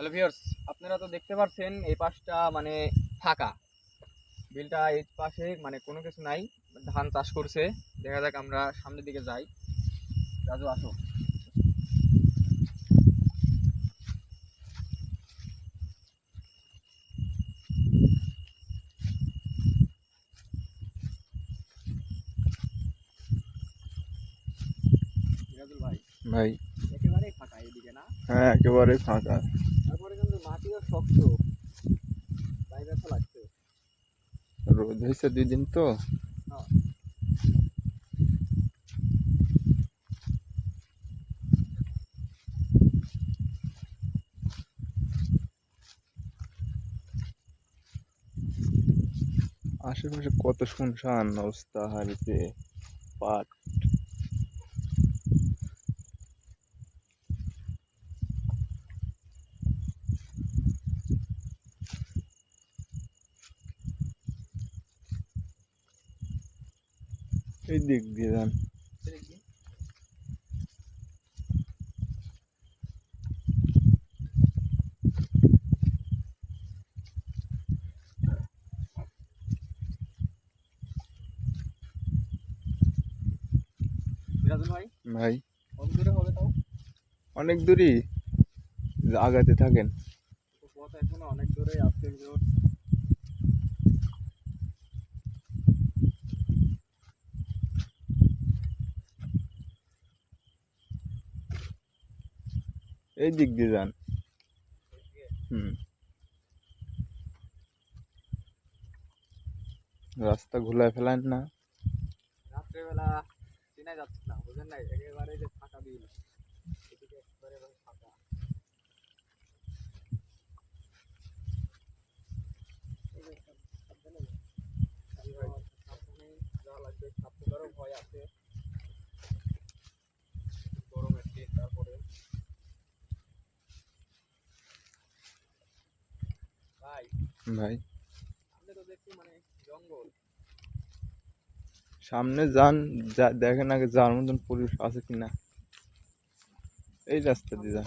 Hello viewers আপনারা তো দেখতে পাচ্ছেন এই পাশটা মানে ফাঁকা। বিলটা এই পাশে মানে কোনো কিছু নাই ধান চাষ করছে। দেখা যাক আমরা সামনের দিকে যাই। রাজু আসো। ভাই ভাই। একেবারেই ফাঁকা এইদিকে না? হ্যাঁ একেবারে ফাঁকা। শক্ত। গায়ে ব্যথা লাগছে। রোদ হয়েছে দুই দিন তো। হ্যাঁ। আশেপাশে কত শুনশান অবস্থা হারিতে পাট এই দিক দিয়ে যান। ভাই ভাই। কত দূরে হবে তাও? অনেক দূরই আগাতে থাকেন। অনেক দূরে আছে এই দিক দিয়ে যান। হুম। রাস্তা ঘুলায় ফেলেন না। রাত্রেবেলা চেনা যাচ্ছে না, বুঝেন না একেবারে যে ফাঁকা বিল এদিকে ফাঁকা। যাওয়া লাগবে ভয় আছে। ভাই। সামনে মানে জঙ্গল। সামনে যান যা দেখেন আগে যাওয়ার মতন পরিবেশ আছে কিনা। এই রাস্তা দিয়ে যান।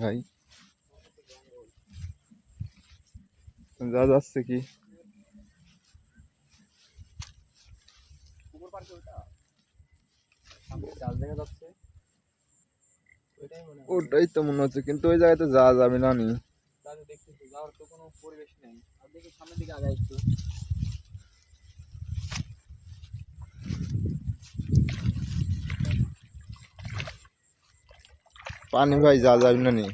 ভাই। যা যাচ্ছে কি? ওটাই তো মনে হচ্ছে, কিন্তু ওই জায়গাতে যাওয়া যাবে না নি। দেখতেছি যাওয়ার কোনো পরিবেশ নেই সামনের দিকে আগায় একটু পানি ভাই যা যাবে না নি।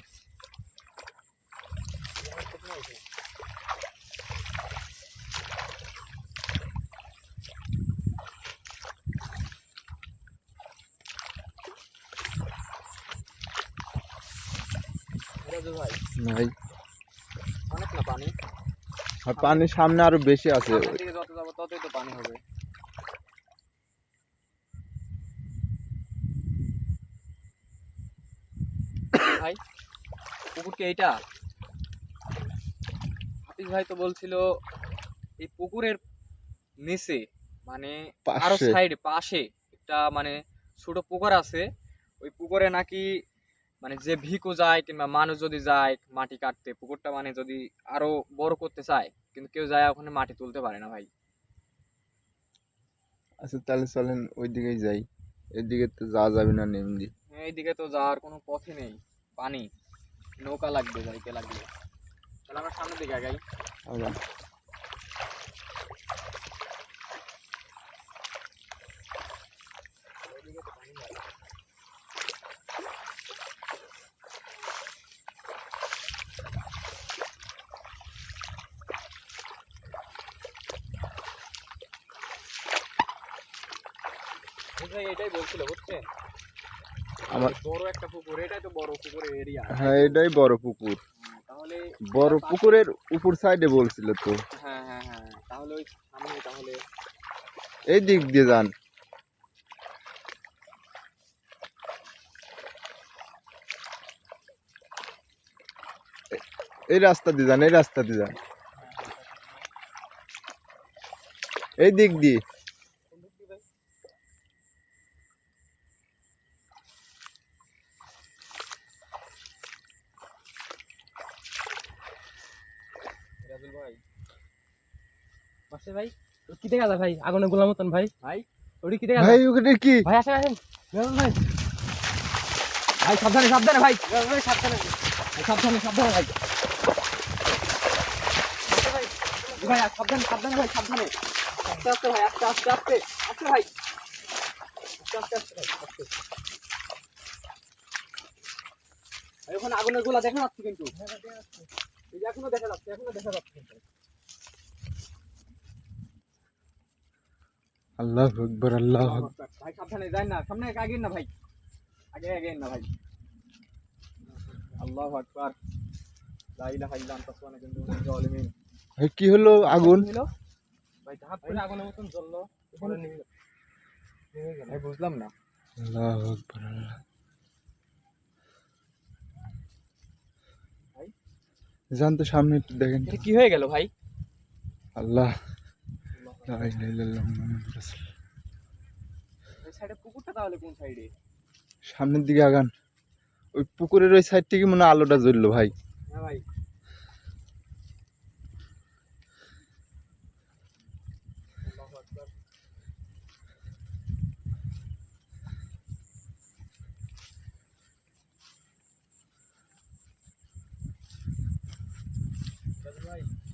ভাই পানি? সামনে আরও বেশি আছে। যত যাব ততই তো পানি হবে ভাই পুকুর কি এইটা হাফিজ ভাই তো বলছিল এই পুকুরের নিচে মানে আরও। সাইড পাশে একটা মানে ছোট পুকুর আছে। ওই পুকুরে নাকি মানে যে ভিকো যায় কিংবা মানুষ যদি যায় মাটি কাটতে পুকুরটা মানে যদি আরও বড় করতে চায় কিন্তু কেউ যায় ওখানে মাটি তুলতে পারে না ভাই। আচ্ছা তাহলে চলেন ওই দিকেই যাই। এদিকে তো যাওয়া যাবে না নি এমনি এইদিকে তো যাওয়ার কোনো পথে নেই পানি। নৌকা লাগবে যাইতে লাগবে। তাহলে আমরা সামনের দিকে আগাই। আবার ওইদিকে তো পানি নাই। হাফিজ ভাই এটাই বলছিল বুঝছেন? আমার বড় একটা পুকুর এটাই তো বড় পুকুরের এরিয়া হ্যাঁ এটাই বড় পুকুর। তাহলে তাহলে বড় পুকুরের উপর সাইডে বলছিল তো। হ্যাঁ হ্যাঁ হ্যাঁ তাহলে ওই সামনে তাহলে এই দিক দিয়ে যান। এই রাস্তা দিয়ে যান এই রাস্তা দিয়ে যান। এই দিক দিয়ে কোন দিক দিয়ে ভাই? রাজুল ভাই পাশে ভাই কি দেখা যায় ভাই? আগুনে গোলার মতন ভাই। ভাই? ওটি কি দেখা ভাই ওখানে কি? ভাই আসেন আসেন। ভাই। ভাই সাবধানে সাবধানে ভাই। ভাই সাবধানে। সাবধানে সাবধানে ভাই। ভাই সাবধানে সাবধানে ভাই সাবধানে। আস্তে আস্তে ভাই আস্তে আস্তে আস্তে। আস্তে ভাই। আস্তে আস্তে আস্তে ভাই আস্তে। ভাই, ওখানে আগুনের গোলা দেখা যাচ্ছে কিন্তু। এখনও দেখা যাচ্ছে এখনও দেখা যাচ্ছে আল্লাহ আকবর আল্লাহ ভাই সাবধানে যাই না সামনে আগে না ভাই। আগে আগে না ভাই। আল্লাহ আকবার। কি হলো আগুন? হলো ভাই ধাপ করে আগুনের মতন জ্বললো। এখানে নিভে গেল। ভাই বুঝলাম না। আল্লাহ আকবর আল্লাহ ভাই? যান তো সামনে একটু দেখেন। কি হয়ে গেল ভাই? আল্লাহ। সামনের দিকে আগান। ওই পুকুরের ওই সাইড থেকে মনে আলোটা জ্বললো ভাই। হ্যাঁ ভাই।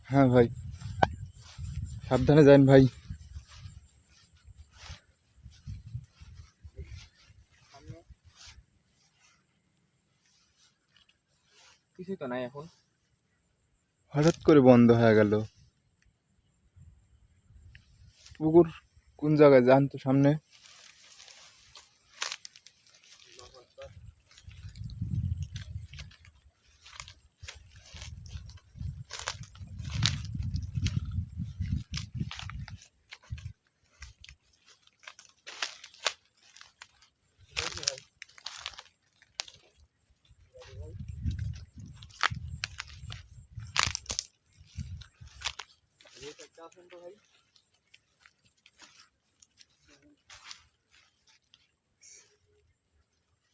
হ্যাঁ ভাই। সাবধানে যান ভাই। কিছুই তো নাই এখন। হঠাৎ করে বন্ধ হয়ে গেল। পুকুর কোন জায়গায়? যান তো সামনে। ভাই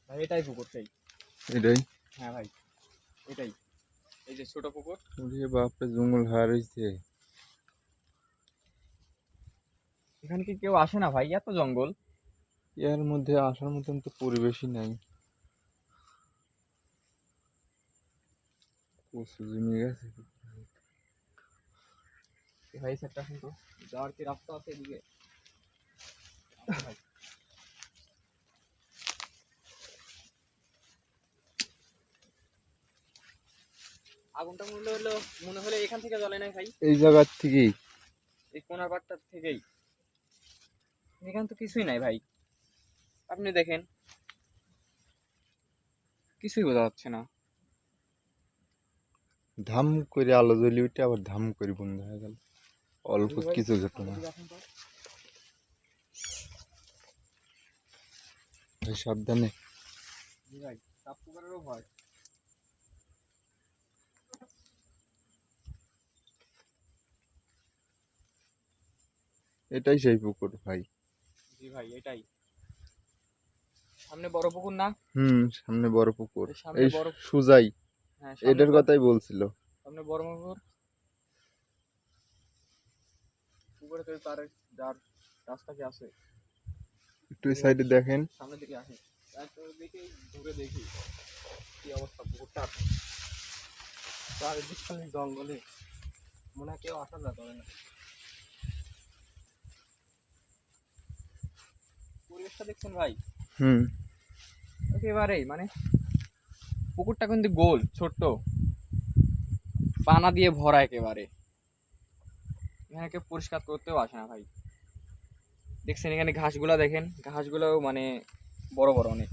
ভাই এটাই পুকুরটাই এটাই? হ্যাঁ ভাই এটাই। এই যে ছোট পুকুর। ওরে বাপরে জঙ্গল এখানে কি কেউ আসে না ভাই? এত জঙ্গল। এর মধ্যে আসার মতন তো পরিবেশই নাই। প্রচুর জমে গেছে। ভাই সেটটা শুনতো যাওয়ার কি রাস্তা আছে এদিকে। আগুনটা মনে হলো মনে হলো এখান থেকে জ্বলে নাই ভাই। এই জায়গার থেকেই? এই কোনার পাটটার থেকেই। এখান তো কিছুই নাই ভাই। আপনি দেখেন। কিছুই বোঝা যাচ্ছে না। ধাম করে আলো জ্বলি উঠে আবার ধাম করে বন্ধ হয়ে গেল। অল্প কিছু ঘটনা সাবধানে। এটাই সেই পুকুর ভাই। জি ভাই এটাই। সামনে বড় পুকুর না? হুম সামনে বড় পুকুর। এই সুজাই হ্যাঁ এটার কথাই বলছিল। সামনে বড় পুকুর। পুকুরে তো তার যার রাস্তা কি আছে? একটু সাইডে দেখেন। সামনের দিকে আসে তারপর দেখি ঘুরে দেখি কি অবস্থা পুকুরটার চারিদিক খালি জঙ্গলে। মনে হয় কেউ আসা যা করে না। পরিবেশটা দেখছেন ভাই? হুম। একেবারেই মানে পুকুরটা কিন্তু গোল ছোট্ট। পানা দিয়ে ভরা একেবারে। এখানে কেউ পরিষ্কার করতেও আসে না ভাই দেখছেন এখানে ঘাসগুলো দেখেন ঘাসগুলোও মানে বড় বড় অনেক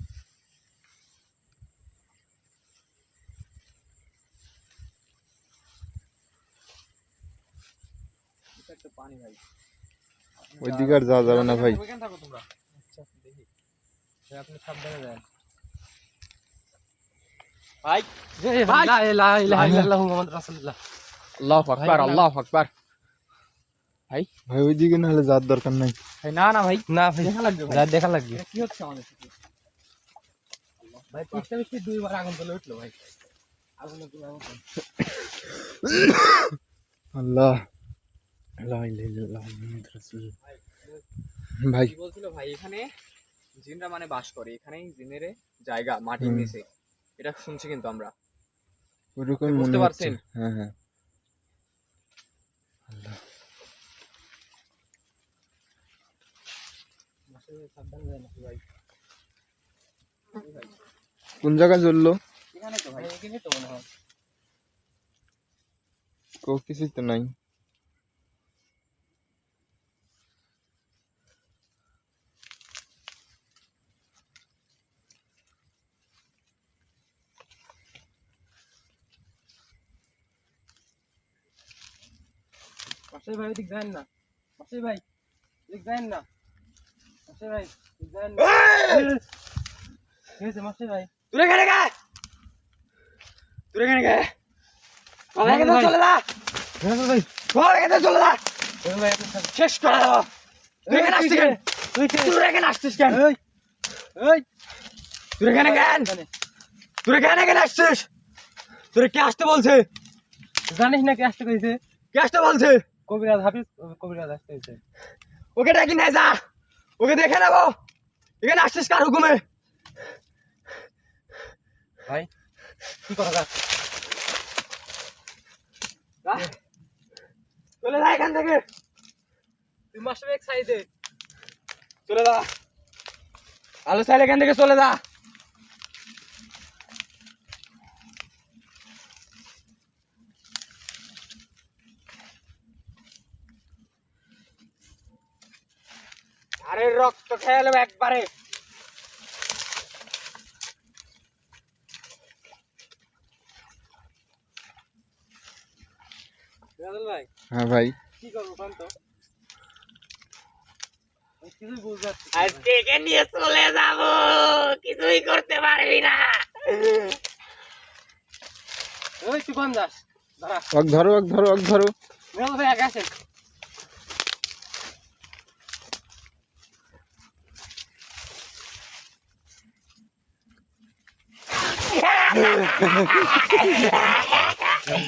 আল্লাহ আকবর আল্লাহ আকবর ভাই? ভাই ওইদিকে নাহলে যাওয়ার দরকার নাই। ভাই না না ভাই। না ভাই। দেখা লাগবে ভাই। যা দেখা লাগবে। কি হচ্ছে আমাদের সাথে? ভাই পিছটা বেশি দুইবার আগুন জ্বলে উঠল ভাই। আগুনে গুলা আল্লাহ। ভাই বলছিল ভাই এখানে জিনরা মানে বাস করে। এখানেই জিনের জায়গা মাটির নিচে। এটা শুনছি কিন্তু আমরা। ওরকম বুঝতে পারছেন? হ্যাঁ হ্যাঁ। সাবধানে যান ভাই কোন জায়গায় জ্বললো? এখানে তো ভাই। এখানে তো মনে হয়। কো কিছুই তো নাই। ভাই ওদিক যান না। মাসে ভাই ওদিক যান না। তুই এখানে গে তুই এখানে গে চলে ভাই, চলে যা। ভাই। চলে যা। ভাই আপনি সাবধানে- শেষ করে দেবো তুই এখানে আসছিস কেন? ওই কে? তুই এখানে আসছিস কেন? ওই ওই তুই এখানে কেন? জানে। তুই এখানে কেন আসছিস? তোর কে আসতে বলছে? জানিস না কে আসতে কইছে? কে আসতে বলছে? কবিরাজ হাফিজ কবিরাজ আসতে কইছে। ওকে ডাকি নাই যা। ওকে দেখে নেব। এখানে আসছিস কার হুকুমে? ভাই কি কথা চলে যা এখান থেকে। তুই মাস্টার এক সাইডে চলে যা। আলো সাইড এখান থেকে চলে যা। আরে রক্ত খেয়ে একবারে। হ্যাঁ ভাই। কি করব তো? নিয়ে চলে যাব কিছুই করতে পারবি না। ওই তুই কোন যাস দাঁড়া। ওকে ধরো ধরো ওকে ধরো। রাজল ভাই আগে আসেন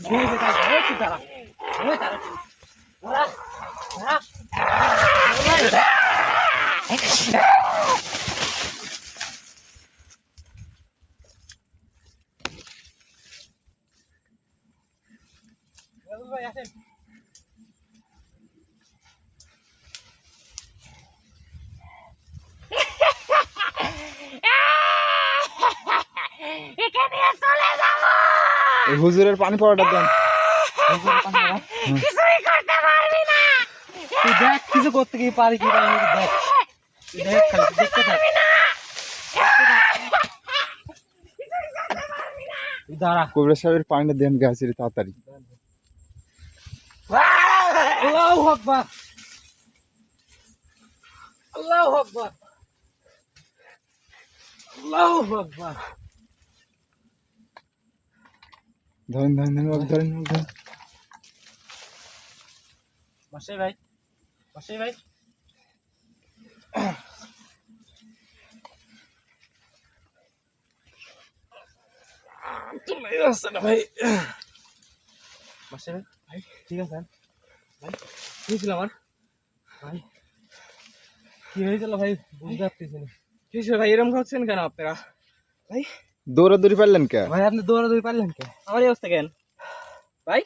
ওই, ওই যে দাঁড়া, ওই তুই দাঁড়া, ওই দাঁড়া তুই। দাঁড়া, দাঁড়া। রাজল ভাই আসেন এই হুজুরের পানি পাওয়াটা দেন। তুই দেখ কিছু করতে কি পারি কি পারি দেখ। দেখ খালি দেখতে থাক। দাঁড়া। কবিরা সাহেবের পানিটা দেন গাছে তাড়াতাড়ি। আল্লাহু আকবার। আল্লাহু আকবার। আল্লাহু আকবার। ধরেন ধরেন ধরেন ওকে ধরেন বাসে ভাই বাসে ভাই। ভাই। বাসে ভাই ভাই, ঠিক আছে। ভাই, কি ভাই হয়েছিল ভাই? বুঝতে পারতেছি না। ভাই? এরকম করছেন কেন আপনারা? ভাই দৌড়াদৌড়ি পারলেন কে? ভাই আপনি দৌড়াদৌড়ি পারলেন কে? আমার এই অবস্থা কেন? ভাই?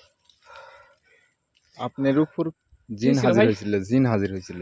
আপনার উপর জিন হাজির হয়েছিল জিন হাজির হয়েছিল।